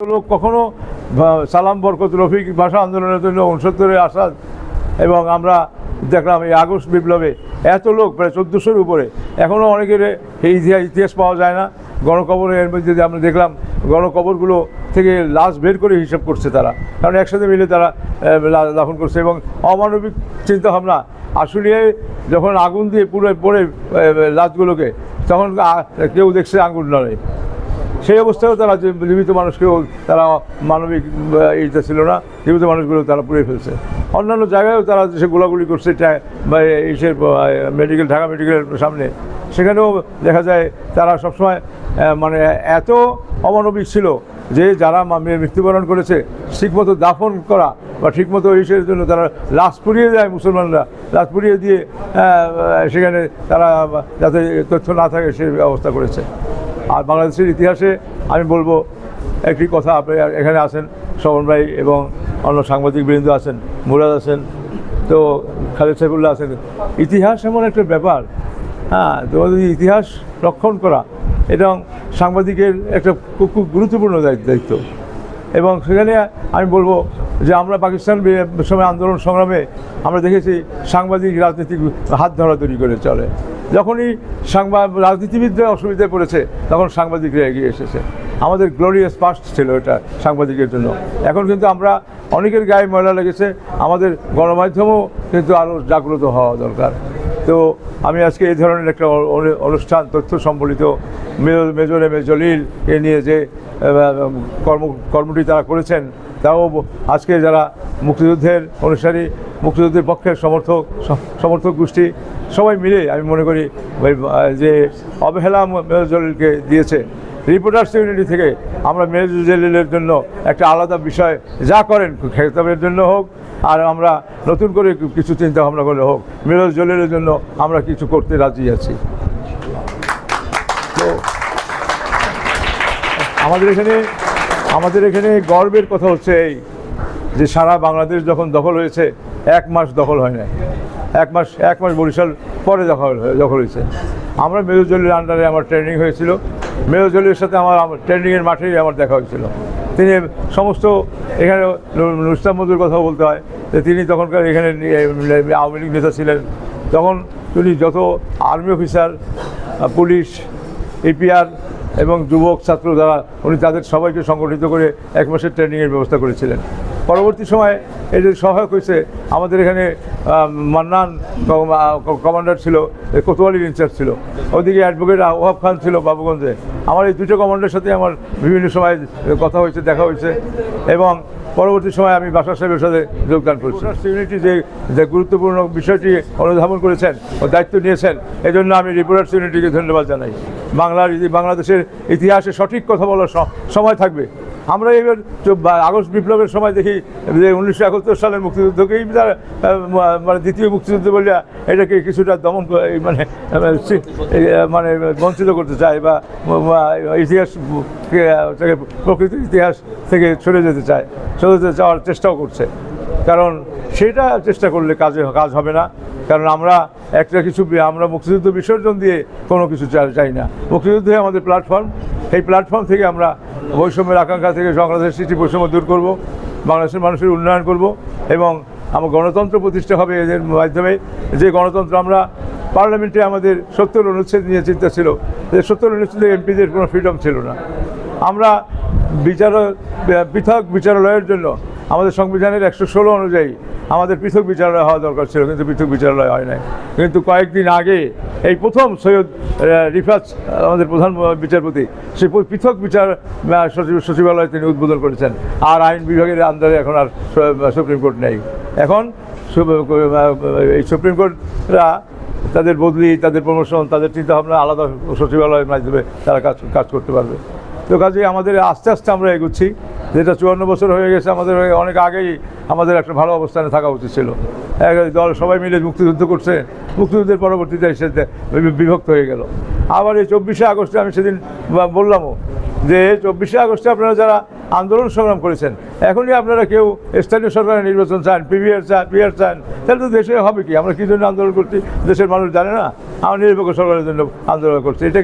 লোক কখনো সালাম বরকত, রফিক ভাষা আন্দোলনের জন্য উনসত্তরে আসাদ এবং আমরা দেখলাম এই আগস্ট বিপ্লবে এত লোক, প্রায় চোদ্দোশোর উপরে। এখনও অনেকের এই ইতিহাস ইতিহাস পাওয়া যায় না। গণকবরের মধ্যে যে আমরা দেখলাম গণকবরগুলো থেকে লাশ বের করে হিসাব করছে তারা। কারণ একসাথে মিলে তারা দাফন করছে এবং অমানবিক চিন্তাভাবনা। আসলে যখন আগুন দিয়ে পুরো পড়ে লাশগুলোকে, তখন কেউ দেখছে আঙুল নড়ে। সেই অবস্থায়ও তারা জীবিত মানুষকেও তারা মানবিক এইটা ছিল না, জীবিত মানুষগুলো তারা পুড়ে ফেলছে। অন্যান্য জায়গায়ও তারা সে গোলাগুলি করছে বা ইসের মেডিকেল ঢাকা মেডিকেলের সামনে, সেখানেও দেখা যায় তারা সবসময় মানে এত অমানবিক ছিল যে যারা মৃত্যুবরণ করেছে, ঠিকমতো দাফন করা বা ঠিকমতো ইসের জন্য তারা লাশ পুড়িয়ে দেয় মুসলমানরা। লাশ পুড়িয়ে দিয়ে সেখানে তারা যাতে তথ্য না থাকে সে ব্যবস্থা করেছে। আর বাংলাদেশের ইতিহাসে আমি বলব একটি কথা, আপনি এখানে আছেন শবন ভাই এবং অন্য সাংবাদিক বৃন্দ আছেন, মুরাদ আছেন, তো খালেদ সাইফুল্লাহ আছেন। ইতিহাস এমন একটা ব্যাপার হ্যাঁ তোমাদের ইতিহাস রক্ষণ করা, এবং সাংবাদিকের একটা খুব গুরুত্বপূর্ণ দায়িত্ব। এবং সেখানে আমি বলব যে আমরা পাকিস্তান সময় আন্দোলন সংগ্রামে আমরা দেখেছি সাংবাদিক রাজনীতিক হাত ধরাধরি করে চলে। যখনই সাংবাদ রাজনীতিবিদরা অসুবিধায় পড়েছে, তখন সাংবাদিকরা এগিয়ে এসেছে। আমাদের গ্লোরিয়াস পাস্ট ছিল এটা সাংবাদিকের জন্য। এখন কিন্তু আমরা অনেকের গায়ে ময়লা লেগেছে, আমাদের গণমাধ্যমও কিন্তু আরও জাগ্রত হওয়া দরকার। তো আমি আজকে এই ধরনের একটা অনুষ্ঠান, তথ্য সম্বলিত মেজর এম এ জলিলকে নিয়ে যে কর্ম কর্মটি তারা করেছেন তাও আজকে যারা মুক্তিযুদ্ধের অনুসারী, মুক্তিযুদ্ধের পক্ষের সমর্থক সমর্থক গোষ্ঠী, সবাই মিলে আমি মনে করি যে অবহেলা ম- মেজর জলিলকে দিয়েছে। রিপোর্টার্স ইউনিটি থেকে আমরা মেজর জলিলের জন্য একটা আলাদা বিষয়, যা করেন খেতাবের জন্য হোক, আর আমরা নতুন করে কিছু চিন্তা ভাবনা করলে হোক মেজর জলিলের জন্য আমরা কিছু করতে রাজি আছি। তো, আমাদের এখানে আমাদের এখানে গর্বের কথা হচ্ছে এই যে সারা বাংলাদেশ যখন দখল হয়েছে, এক মাস দখল হয় না এক মাস এক মাস বরিশাল পরে দখল দখল হয়েছে। আমরা মেজরজলির আন্ডারে আমার ট্রেনিং হয়েছিল। মেজরজলির সাথে আমার আমার ট্রেনিংয়ের মাঠেই আমার দেখা হয়েছিল। তিনি সমস্ত এখানে নু- নুসলাম মজুর কথা বলতে হয় যে তিনি তখনকার এখানে আওয়ামী লীগ নেতা ছিলেন। তখন তিনি যত আর্মি অফিসার পুলিশ এপিআর এবং যুবক, ছাত্র যারা, উনি তাদের সবাইকে সংগঠিত করে এক মাসের ট্রেনিংয়ের ব্যবস্থা করেছিলেন। পরবর্তী সময়ে এই যে সহায়ক হয়েছে, আমাদের এখানে মান্নান কমান্ডার ছিল কোতোয়ালির ইনচার্জ ছিল। ওদিকে অ্যাডভোকেট ওহাব খান ছিল বাবুগঞ্জে। আমার এই দুটো কমান্ডারের সাথে আমার বিভিন্ন সময় কথা হয়েছে, দেখা হয়েছে এবং পরবর্তী সময় আমি বাসা সাহেবের সাথে যোগদান করেছি। ইউনিটি যে যে গুরুত্বপূর্ণ বিষয়টি অনুধাবন করেছেন ও দায়িত্ব নিয়েছেন এই জন্য আমি রিপোর্টার্স ইউনিটিকে ধন্যবাদ জানাই। বাংলার যদি বাংলাদেশের ইতিহাসে সঠিক কথা বলার সময় থাকবে। আমরা এবার আগস্ট বিপ্লবের সময় দেখি যে উনিশশো একাত্তর সালের মুক্তিযুদ্ধকেই তারা মানে দ্বিতীয় মুক্তিযুদ্ধ বলে এটাকে কিছুটা দমন মানে মানে বঞ্চিত করতে চায় বা ইতিহাস প্রকৃত ইতিহাস থেকে সরে যেতে চায়, সরে যেতে যাওয়ার চেষ্টাও করছে। কারণ সেটা চেষ্টা করলে কাজে, কাজ হবে না। কারণ আমরা একটা কিছু আমরা মুক্তিযুদ্ধ বিসর্জন দিয়ে কোনো কিছু চাই না। মুক্তিযুদ্ধে আমাদের প্ল্যাটফর্ম এই প্ল্যাটফর্ম থেকে আমরা বৈষম্যের আকাঙ্ক্ষা থেকে বাংলাদেশের সৃষ্টি বৈষম্য দূর করব, বাংলাদেশের মানুষের উন্নয়ন করব এবং আমার গণতন্ত্র প্রতিষ্ঠা হবে এদের মাধ্যমে। যে গণতন্ত্র আমরা পার্লামেন্টে আমাদের সত্তর অনুচ্ছেদ নিয়ে চিন্তা ছিল, যে সত্তর অনুচ্ছেদে এমপিদের কোনো ফ্রিডম ছিল না। আমরা বিচার পৃথক বিচারালয়ের জন্য আমাদের সংবিধানের একশো ষোলো অনুযায়ী আমাদের পৃথক বিচারালয় হওয়া দরকার ছিল, কিন্তু পৃথক বিচারালয় হয় নাই। কিন্তু কয়েকদিন আগে এই প্রথম সৈয়দ রিফাত আমাদের প্রধান বিচারপতি প- পৃথক বিচার সচিব- সচিবালয় তিনি উদ্বোধন করেছেন। আর আইন বিভাগের আন্ডারে এখন আর সুপ্রিম কোর্ট নেই। এখন এই সুপ্রিম কোর্টরা তাদের বদলি, তাদের প্রমোশন, তাদের চিন্তাভাবনা আলাদা সচিবালয়ের মাধ্যমে তারা কাজ কাজ করতে পারবে। তো কাজে আমাদের আস্তে আস্তে আমরা এগুচ্ছি। যেটা চুয়ান্ন বছর হয়ে গেছে, আমাদের অনেক আগেই আমাদের একটা ভালো অবস্থানে থাকা উচিত ছিল। এক দল সবাই মিলে মুক্তিযুদ্ধ করছে, মুক্তিযুদ্ধের পরবর্তীতে এসে বিভক্ত হয়ে গেল। আবার এই চব্বিশে আগস্টে আমি সেদিন বললামও যে চব্বিশে আগস্টে আপনারা যারা আন্দোলন সংগ্রাম করেছেন, এখনই আপনারা কেউ স্থানীয় সরকারের নির্বাচন চান পিভিআর চান পিআর চান, তাহলে তো দেশে হবে কি? আমরা কী জন্য আন্দোলন করছি? দেশের মানুষ জানে না। আমরা নিরপেক্ষ সরকারের জন্য আন্দোলন করছি। এটা